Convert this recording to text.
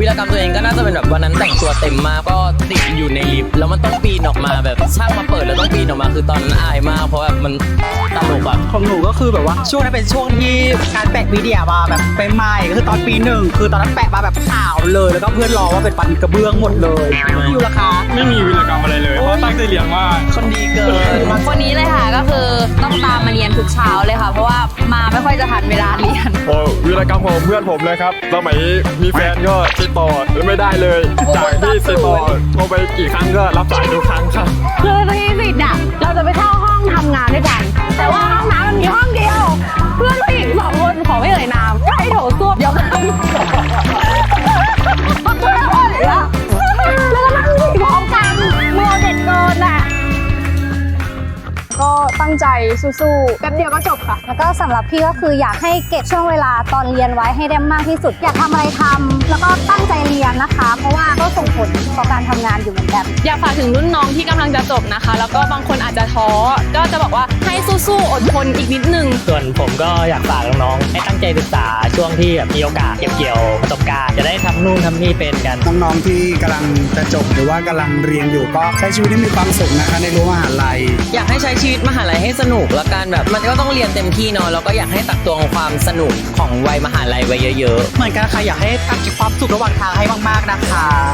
วีรกรรมตัวเองก็น่าจะเป็นแบบวันนั้นแต่งตัวเต็มมากก็ติดอยู่ในลิฟต์แล้วมันต้องปีนออกมาแบบช่างมาเปิดแล้วต้องปีนออกมาคือตอนนั้นอายมากเพราะแบบมันตลกอะของหนูก็คือแบบว่าช่วงนั้นเป็นช่วงที่การแปะมีเดียมาแบบเป็นใหม่ก็คือตอนปีหนึ่งคือตอนนั้นแปะมาแบบขาวเลยแล้วก็เพื่อนรอว่าเป็นปันกระเบื้องหมดเลยอยู่ราคาไม่มีวิรกรรมอะไรเลยเพราะตั้งใจเรียนมากคนดีเกินคนนี้เลยค่ะก็คือต้องตามมาเรียนทุกเช้าเลยค่ะ เพราะว่ามาไม่ค่อยจะทันเวลาเรียน โอ้วีรกรรมของเพื่อนผมเลยครับ สมัยมีแฟนก็ติดต่อไม่ได้เลย จากที่ติดต่อโทรไปกี่ครั้งก็รับสายทุกครั้งครับ คือที่สิทธิ์อะ ก็ตั้งใจสู้ๆแป๊บเดียวก็จบค่ะ แล้วก็สำหรับพี่ก็คืออยากให้เก็บช่วงเวลาตอนเรียนไว้ให้ได้มากที่สุด อยากทำอะไรทำแล้วก็ตั้งใจเรียนนะคะ เพราะว่า ส่งผลต่อการทำงานอยู่เหมือนกันอยากฝากถึงรุ่นน้องที่กำลังจะจบนะคะ แล้วก็บางคนอาจจะท้อก็จะบอกว่าให้สู้ๆอดทนอีกนิดนึง ส่วนผมก็อยากฝากน้องๆให้ตั้งใจศึกษาช่วงที่แบบมีโอกาสเก็บเกี่ยวประสบการณ์จะได้ทำนู่นทำนี่เป็นกันน้องๆที่กำลังจะจบหรือว่ากำลังเรียนอยู่ก็ใช้ชีวิตให้มีความสุขนะคะในรั้วมหาลัย อยากให้ใช้ชีวิตมหาลัยให้สนุกแล้วกันแบบมันก็ต้องเรียนเต็มที่เนาะแล้วก็อยากให้ตักตวงความสนุกของวัยมหาลัยไว้เยอะ ๆ เหมือนกันค่ะอยากให้ตั้งเก็บความสุขระหว่างทางให้มากๆนะคะขอบคุณค่ะ